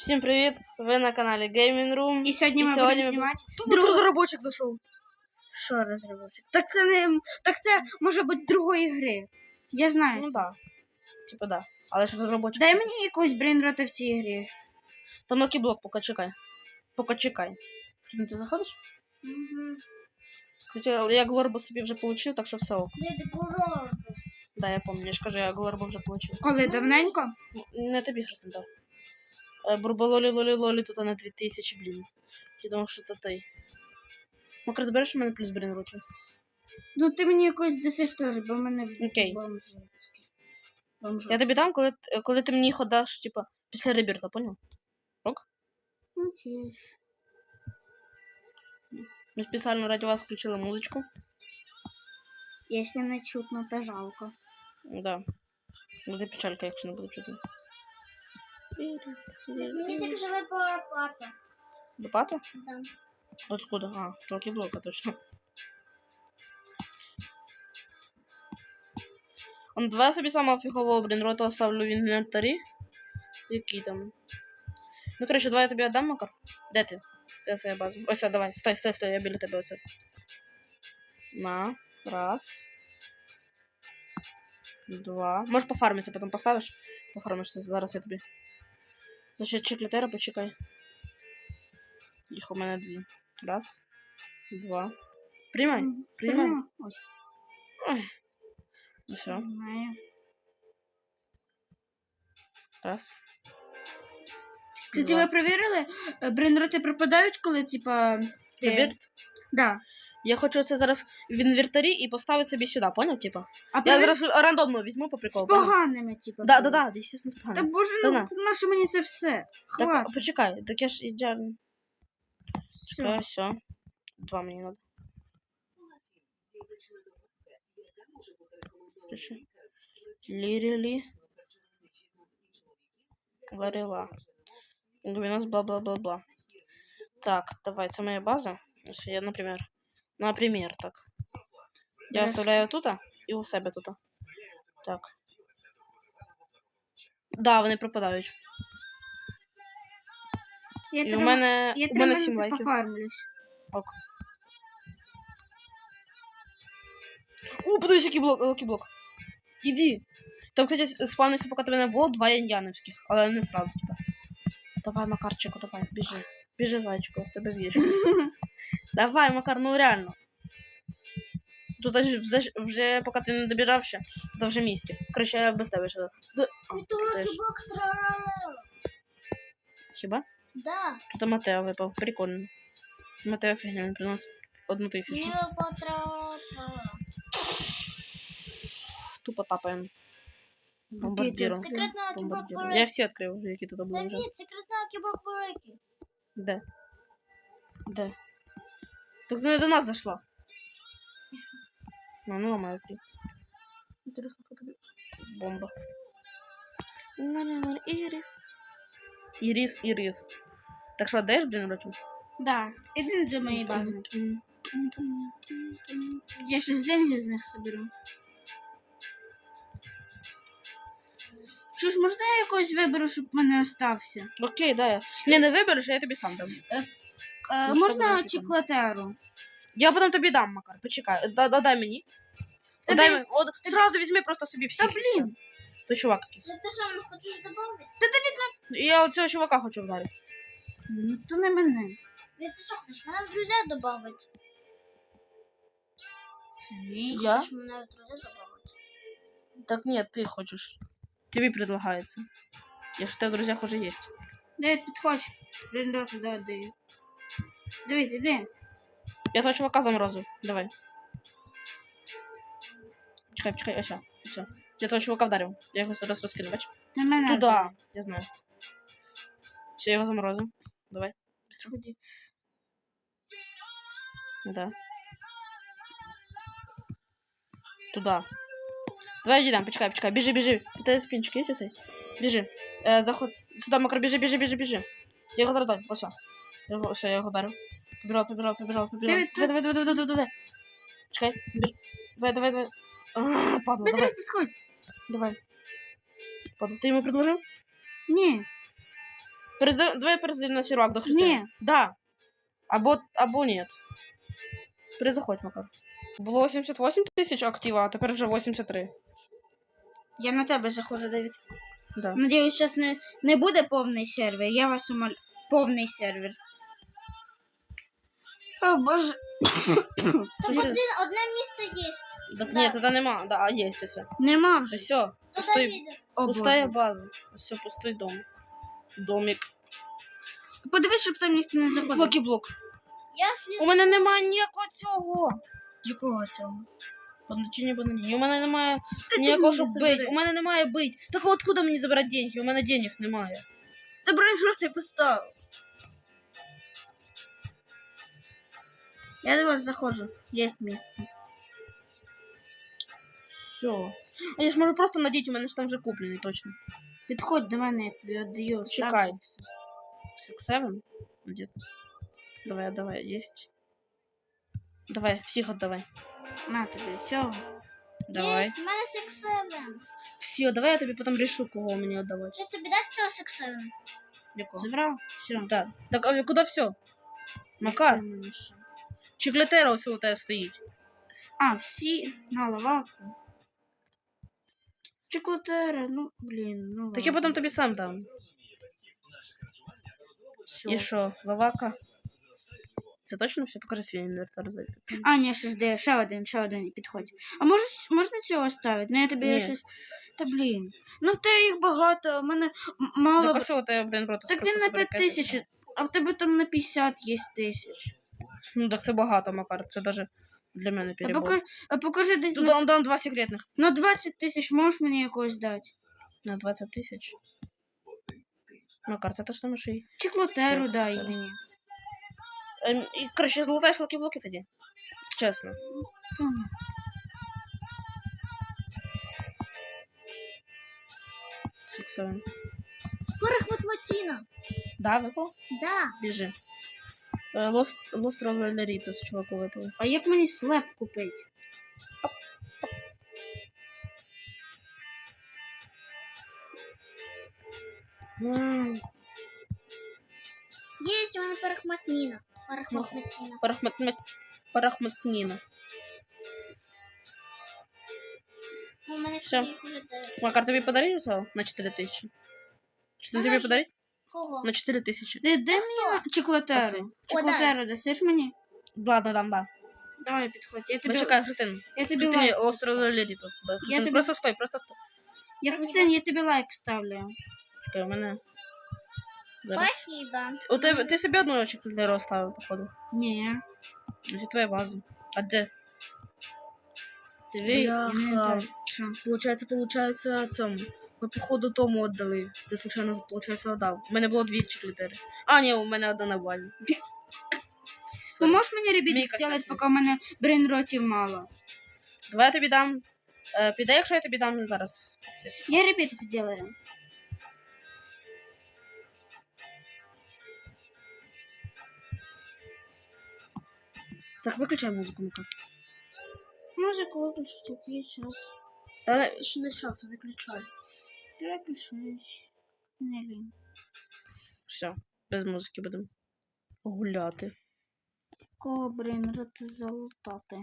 Всім привіт! Ви на каналі Gaming Room. І сьогодні І ми сьогодні будемо знімати. Друг розробочик зайшов. Що розробочик? Так це не так це може бути другої гри. Я знаю. Ну це. да. Типа да. Але ж розробочик. Дай мені якусь брейнроти в цій грі. Там на блок, поки чекай. Поки чекай. Ти ти заходиш? Угу. Кстати, я Глорбу собі вже получив, так що все ок. Да, я пам'ятаю, я ж кажу, я Глорбу вже получив. Коли давненько? Ну, Не тобі Христин дав. Е, Бурбалолі лолі лолі тут на 2000, блін. Я думав, що то той. Макар, збереш у мене плюс брінрутів? Ну ти мені якось десиш теж, бо в мене Окей. бомжицький. Я тобі дам, коли, коли ти мені їх отдаш, типа, після ребірта, понял? Окей. Ми спеціально раді вас включили музичку. Якщо не чутно, то жалко. Да. Буде печалька, якщо не буде чутно. Мені так живе парапата. Лопата? Да. Откуда? А, блока точно. Он давай я собі самого фігового брінрота оставлю в інвентарі. Який там? Ну, коротше, давай я тобі віддам, Макар. Де ти? Де своя база? Ось, давай, стой, стой, стой, я біля тебе ось. На. Раз. Два. Можеш пофармитися, потім поставиш. Пофармишся, зараз я тобі. Значить, чеклітера, почекай. Їх у мене дві. Раз. Два. Приймай. Приймай. Ой, Ой. Ну все. Раз. Кстати, Два. ви перевірили? е, Брейнроти пропадають, коли, типа. ти- Реберт, Да. я хочу це зараз в інвентарі і поставити собі сюди, поняв? Типа? А Я перевір- зараз рандомно візьму по з приколу. поняв? поганими, типа. Да, да, були. да, естественно, з Та поганим. боже, Та ну на. на що мені це все? Так, Хват. почекай, так я ж ідеально. Все. Чекай, все. Два мені надо. Пиши. Лірілі. Варила. Гвинос, бла-бла-бла-бла. Так, давай, це моя база. Ось Я, наприклад, наприклад, так. Я оставляю тут і у себе тут. Так. Да, вони пропадають. Я І у мене, я у мене минути 7 лайків. пофармлюсь. Ок. О, подивись, який блок, який блок. Іди. Там, кстати, спавнився, поки тебе не було, два яньяновських, але не сразу, типа. Давай, Макарчику, давай, біжи. Біжи, зайчику, я в тебе вірю. давай, Макар, ну реально. Тут вже, вже поки ти не добіжав ще, тут вже місті. Короче, я без тебе ще. Д- А, трарарара. Хіба? Да. Тут Матео випав, прикольно. Матео фігня, він приносить одну тисячу. Випав. Тупо тапаємо. Бомбардіром. Секретна Я всі відкрив, які тут були вже. Давід, секретна кіберпорики. Де? Де? Так ти не до нас зайшла. Ну, ну ламаю ти. Інтересно, хто тобі. Бомба. На-на-на, Ірис. Ірис, Ірис. Так що, даєш, блін, рочу? Да. Іди до моєї бази. Я щось деньги з них соберу. Що ж, можна я якось виберу, щоб в мене остався? Окей, дай. Не, не вибереш, а я тобі сам дам. Е, Ну, можна буде? Я потім тобі дам, Макар, почекай. Да, да, дай мені. Та дай мені. От, зразу візьми просто собі всіх. Та блін. То чувак якийсь. Це ти що, не хочеш додати? Я оцього чувака хочу вдарити. Ну, то не мене. Від ти що хочеш мене в друзі додати? Це мій. Я? Хочеш мене в друзі додати? Так нет, ты хочешь. Тебе предлагается. Я ж у тебя в друзьях уже есть. Давид, підходь. Брендоти, да, даю. Давид, іди. Я того чувака заморозил. Давай. Чекай, чекай, ось. Все. Я того чувака вдарив. Я його зараз розкину, бач? На мене. Туда. Я знаю. Все, я його заморозив. Давай. Быстро. Ході. Да. Туда. Давай йдемо, почекай, почекай. Біжи, біжи. У тебе спінчик є цей? Біжи. Е, заход. Сюди, Макар, біжи, біжи, біжи, біжи. Я його зараз дам. Ось. Його, все, я його дарю. Побіжав, побіжав, побіжав, побіжав. Давай, давай, давай, давай, давай, давай. Чекай. Біж. Давай, давай, давай. А, падла, Быстро давай, підходь. давай. Падла. Ти йому предложив? Ні. Перезда... Давай перезайдем на сервак до Христини. Ні. Да. Або, або нет. Перезаходь, Макар. Було 88 тисяч актива, а тепер вже 83. Я на тебе заходжу, Давід. Да. Надіюсь, зараз не, не буде повний сервер. Я вас умоляю. Повний сервер. О, боже. Там Слушай, один, одне місце є. Так, Да. Ні, тоді нема. Да, а є все. Нема вже. Все, пустой, Давіда. О, пустая Боже. база. Все, пустой дом. Домик. Подивись, щоб там ніхто не заходив. Локіблок. Я слід... У мене немає ніякого цього. Якого цього? Одночинні банані. У мене немає ти ніякого, мені щоб забери. бить. У мене немає бить. Так от куди мені забирати деньги? У мене денег немає. Та бронь ти поставив. Я до вас заходжу. Є місце. Все. А я ж можу просто надіти, у мене ж там вже куплений точно. Підходь до мене, я тобі віддаю. Чекай. Six Seven? Где? Давай, давай, есть. Давай, всіх отдавай. На тобі, цього. Давай. Є, в мене сексевен. Все, давай я тобі потім решу, кого мені отдавати. Я тобі дати цього сексевена? Якого? Забрав? Все. Да. Так, а куди все? Макар, Чеклетера ось у тебе стоїть. А, всі на лаваку. Чоколатера, ну, блін, ну. Так я потім тобі сам дам. І що, лавака? Це точно все? Покажи свій інвертор. А, ні, ще жди, ще один, ще один підходь. А може, можна цього ставити? Ну я тобі Ні. щось. Та блін. Ну в тебе їх багато, в мене мало. Так а що у тебе, блин, рот? Так він на 5 тисяч, а в тебе там на 50 є тисяч. Ну так це багато, Макар. Це даже для мене А перебор. а покажи десь Тут на, дам, два секретних. на 20 тисяч можеш мені якось дати? На 20 тисяч. Макар, це те ж саме, що і. Чеклотеру Все, дай мені. Ем, і, коротше, золотаєш лакі-блоки тоді. Чесно. Там. Сексуально. Перехват Матіна. Да, випав? Да. Біжи. Е, Лос, Лос чуваку випав. А як мені слеп купити? Є у мене. Парахматніна. У мене Всё. їх уже. Макар, тобі подарили цього на 4 тисячі? Чи не тобі що? подарить? Кого? На 4 тисячі. Ти де мені на- чеклотеру? Чеклотеру дасиш мені? Ладно, дам, да. Давай підходь. Я тобі, Почекай, Христин. я тобі Христині, лайк. Травелерітос. Да. Христин, тобі- Просто стой, просто стой. Я Христин, я тобі лайк ставлю. Чекай, у мене... Зараз. Спасибо. У тебе, ти собі одну чеклеру оставив, походу. Ні. Значить, твоя база. А де? Диви, я не Бляха. так. Що? Получается, получается, цьому. Ми походу тому віддали. Ти случайно, получается, отдав. У мене було дві чеклітери. А, ні, у мене одна на базі. Ну, мені ребіт Мій зробити, поки в мене брейнротів мало. Давай я тобі дам. Е, піде, якщо я тобі дам зараз. Ці. Я ребіт делаю. Так, виключай музику, Макар. Музику виключити який час. Та ще не час, виключай. Переключаєш. Не лінь. Все, без музики будемо гуляти. Кого брейнроти залутати?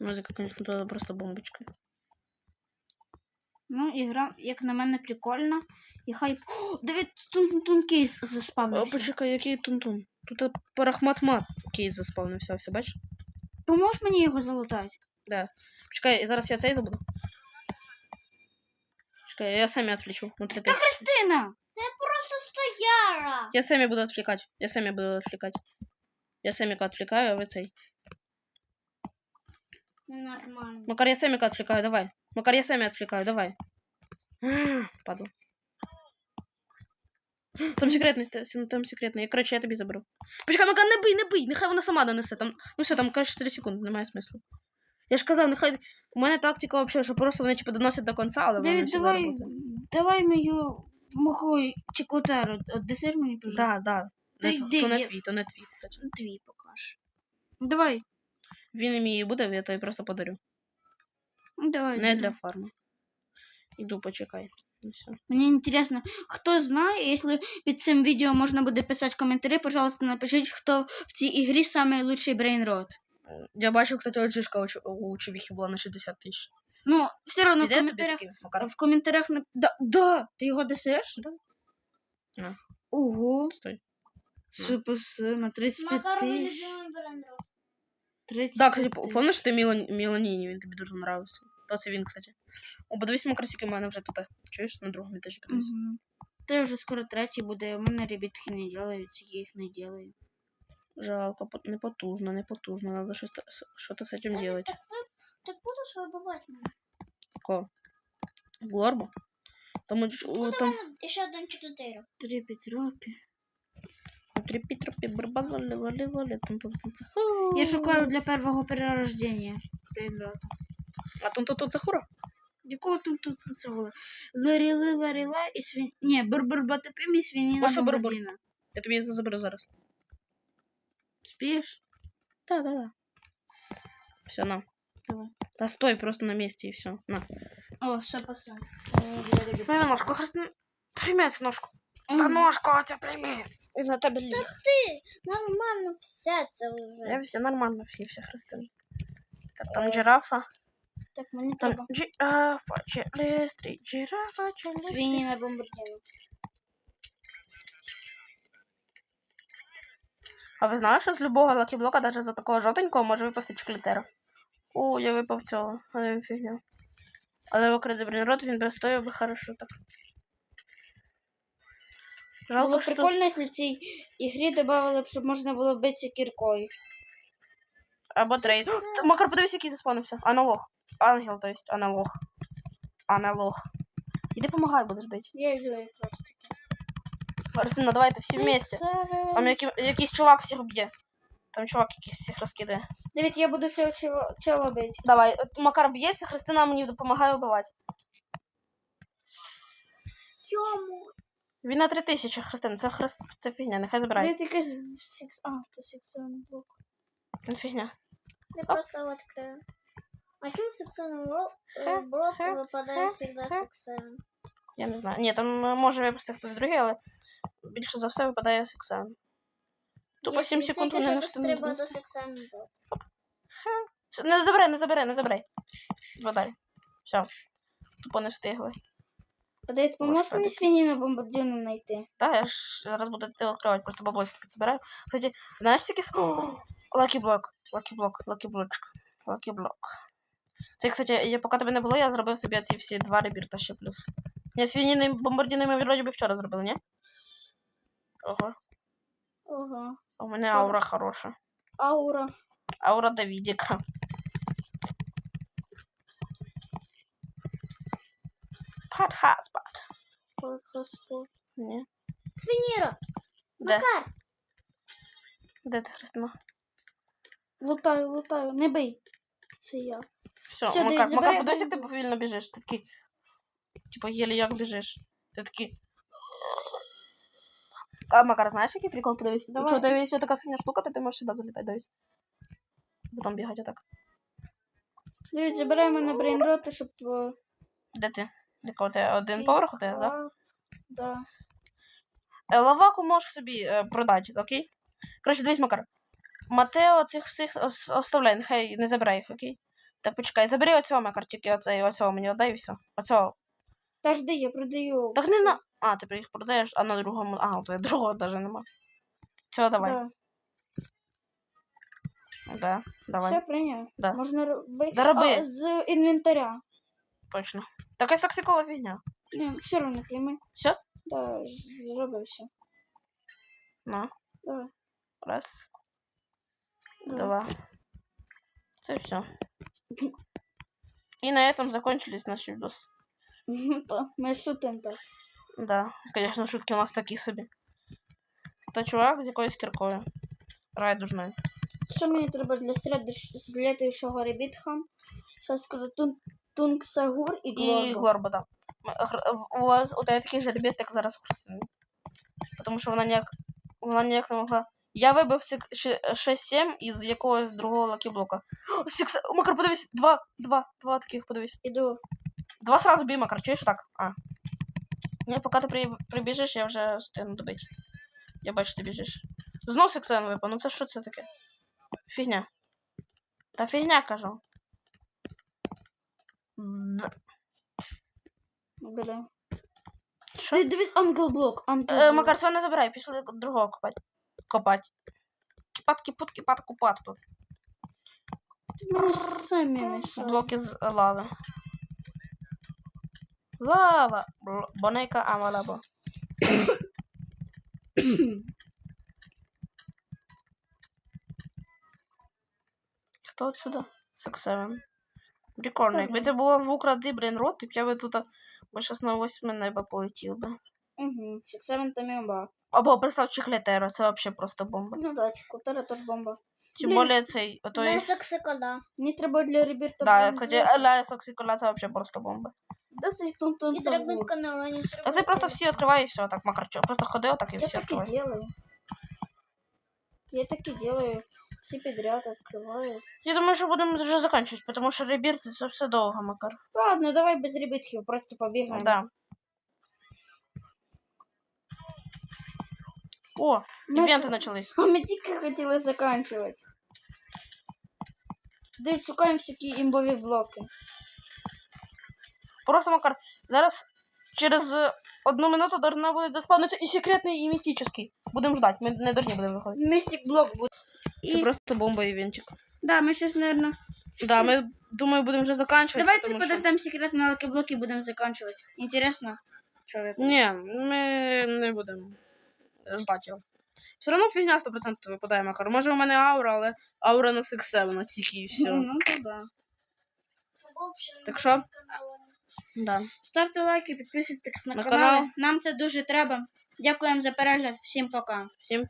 Музика, звісно, туди просто бомбочка. Ну, ігра, як на мене, прикольна. І хай. О, Давид тун тун кейс О, заспавнився. почекай, який тун-тун. Тут парахмат-мат кейс заспавнився, все, бачиш? Поможеш мені його залутати? Да. Почекай, зараз я цей забуду. Почекай, я самі отвлечу. На 3 тисячі. Христина! Просто стояра. Я сами буду отвлекать. Я сами буду отвлекать. Я Сэмика отвлекаю, а вы цей. Нормально. Макар, я Сэмика отвлекаю, давай. Макар, я сами отвлекаю, давай. Падал. Там секретний, та- там секретний. Я, короче, я тобі заберу. Почекай, Макар, не бий, не бий, нехай вона сама донесе. Там, ну все, там, короче, 4 секунди, немає смислу. Я ж казав, нехай. У мене тактика взагалі, що просто вони типу доносять до кінця, але вони давай, работають. давай мою моху чеклотеру. Десиш мені, пожалуйста? Да, да. Та Не йди, то не я- твій, то не твій, кстати. Твій покаж. Давай. Він і мій буде, я тобі просто подарю. Ну, Давай. Не давай. для фарму. Іду, почекай. І все. Мені інтересно, хто знає, якщо під цим відео можна буде писати коментарі, пожалуйста, напишіть, хто в цій ігрі лучший брейнрот. Я бачив, кстати, от жишка у, чу- у була на 60 тисяч. Ну, все одно в коментарях. В коментарях нап... Да, да, ти його досиш? Да. На. Ого, Стой. СПС на 35 Макар, тисяч. любимый бренд. 35 Да, кстати, помниш, ти Мілан... Міланіні, він тобі дуже нравився. То це він, кстати. О, подивись, макросики в мене вже тут. Чуєш, на другому етажі подивись. Мгм. Ти вже скоро третій буде, у мене ребятки не делаються, я їх не делаю. Жалко, пот- не потужно, не потужно. Надо щось та- с- що-то з цим делать. Ты будешь выбывать меня? Ко? Глорбу? Тому ж у там Еще один 4. Три Петропі. тріпі тропі барбали, вали, вали, там там там Я шукаю для першого перерождення. брейнрота. А там тут тут захура? Якого тут тут це було? Ларіли, ларіла і свин... Ні, бурбур батипим і свиніна Ось що бурбур. бомбардіна. Я тобі її заберу зараз. Спієш? Да, да, да. Все, на. Давай. Да стой просто на месте и все. На. О, ще посадь. Прими ножку, Христина. Прими цю ножку. Та Мгм. ножку оця прими. І на тебе ліг. Ты нормально все це вже. Я все нормально, всі, все, Христина. Так, там жирафа. Так, мені Там треба. жирафа, челестрі, жирафа, челестрі. Свиніна бомбардіна. А ви знали, що з любого лакіблока, навіть за такого жовтенького, може випасти чоклітера? О, я випав цього, але він фігня. Але в окремий рот він би стояв би хорошо так. Було б що... прикольно, якщо в цій ігрі додавали б, щоб можна було битися кіркою. Або трейд. Та, Макар, подивись, який заспавнився. Аналог. Ангел, то есть аналог. Аналог. Іди помагай, будеш бити. Я йду якраз Христина, давайте всі вместе. Там які, якийсь чувак всіх б'є. Там чувак якийсь всіх розкидає. Давид, я буду цього чого- чого бити. Давай, от Макар б'ється, Христина мені допомагає вбивати. Чому? Він на 3000, Христина, це, хрест... це фігня, нехай забирає. Давид якийсь сікс. А, то сікс блок. Він фігня. Я просто открою. А чому сексуальный блок, Ха, блок випадає ха, всегда Я не знаю. Ні, там е, може випасти хтось другий, але більше за все випадає Сексан. Тупо 7 секунд вони на що треба до блоку. Не забирай, не забирай, не забирай. Два далі. Все. Тупо не встигли. А Давид, поможеш мені свиніну бомбардіну знайти? Да, я ж зараз буду это открывать, просто баблосики підзбираю. Кстати, знаєш такі. Лакі блок, лакі блок, лакі блочок, лакі блок. Це, кстати, я поки тебе не було, я зробив собі ці всі два ребірта ще плюс. Я свиніни бомбардіни ми вроді би вчора зробили, ні? Ого, Ага. у мене аура хороша. Аура. Аура Давідіка. Пат хаспат. Господь. Ні. Свиніра! Де? Макар! Де ти, Христина? Лутаю, лутаю. Не бий. Це я. Все, Всё, Макар, Макар, подивись, ти повільно біжиш. Ти такий. Типа, єлі як біжиш. Ти такий. А, Макар, знаєш, який прикол? Подивись. Давай. Якщо у тебе є така синя штука, то ти можеш сюди залітати, дивись. Потім бігати отак. Давид, забирай мене брейнроти, щоб... е, Де ти? Якого ти? Один поверх у тебе, так? а, Да. Е, Лаваку можеш собі е, продати, окей? Коротше, дивись, Макар. Матео цих всіх ос- оставляй, нехай не забирай їх, окей? Так, почекай, забери оцього, Макар, тільки оцей, оцього мені отдай і все. Оцього. Та жди, я продаю. Так не на. А, ти їх продаєш, а на другому. А, у тебе другого навіть нема. Цього давай. Да. Да, давай. Все прийняв. Да. Можна робити. Да роби. А, з інвентаря. Точно. Така саксикова фігня. Ні, все одно прийми. Всё? Да, зробив все. Ну, Давай. раз, Давай. два. Це все. И на этом закончились наши видосы. Та, Ми шутим так. Да, конечно, шутки у нас такі собі. То чувак з якоюсь кіркою. Райдужною. Що мені треба для слідуючого ребітха? Зараз скажу тун... Тунксагур і І Глорбо. Глорба, да. У вас у тебе такий же ребят, як зараз у Христини. Тому що вона ніяк. Вона ніяк не могла. Я вибив 6-7 із якогось другого лакіблока. Сікс... Макар, подивись, два, два, два таких, подивись. Іду. Два сразу бій, Макар, чуєш так? А. Ні, поки ти при... прибіжиш, я вже встигну добити. Я бачу, ти біжиш. Знов сексен випав, ну це що це таке? Фігня. Та фігня кажу. Бля. Що? Ти дивись англ-блок. Е. Макар, це не забирай, пішли другого копати. Копати. Кипат, кипут, кипат, купат тут. Ну, самі мішали. Блоки з лави. Лава! Бл- Бонейка амалабо. Хто отсюда? Сексевен. Прикольно. Якби це було в укради, блін, рот, так я би тут би щас на восьме небо полетів би. Угу. Сексевен там імба. Або представ чехлетера, це вообще просто бомба. Ну да, культура теж бомба. Тим більше цей, ото Не і... сексикода. Мені треба для Ребірта. Да, кстати, Еля Соксикола це вообще просто бомба. Да цей тон-тон І забув. драбинка на уровні Так ти просто всі відкривай і все, так, Макарчо. Просто ходи отак і Я всі так и відкривай. делаю. Я так и делаю. Все подряд открываю. Я думаю, що будемо вже закінчувати, тому що ребірти це все довго, Макар. Ладно, давай без ребитків, просто побігаємо. Да. О, Ну, івенти почались. А ми тільки хотіли заканчувати. Де шукаємо всякі імбові блоки. Просто, Макар, зараз через е, одну минуту должна буде заспавнитися і секретний, і містичний. Будемо ждати, ми не должні будемо виходити. Містик блок буде. Це І... просто бомба івенчик. Да, ми щось, наверное... Да, ми, думаю, будемо вже закінчувати. Давайте тому що- подождем секретні лаки блоки і будемо заканчувати. Інтересно? Що ви? Ні, ми не будемо ждати його. Все одно фігня 100% випадає, Макар. Може, у мене аура, але аура на секс 7 тільки і все. Ну, то да. Так що? Да. Ставте лайки, підписуйтесь на, На канал. канал. Нам це дуже треба. Дякуємо за перегляд. Всім пока. Всім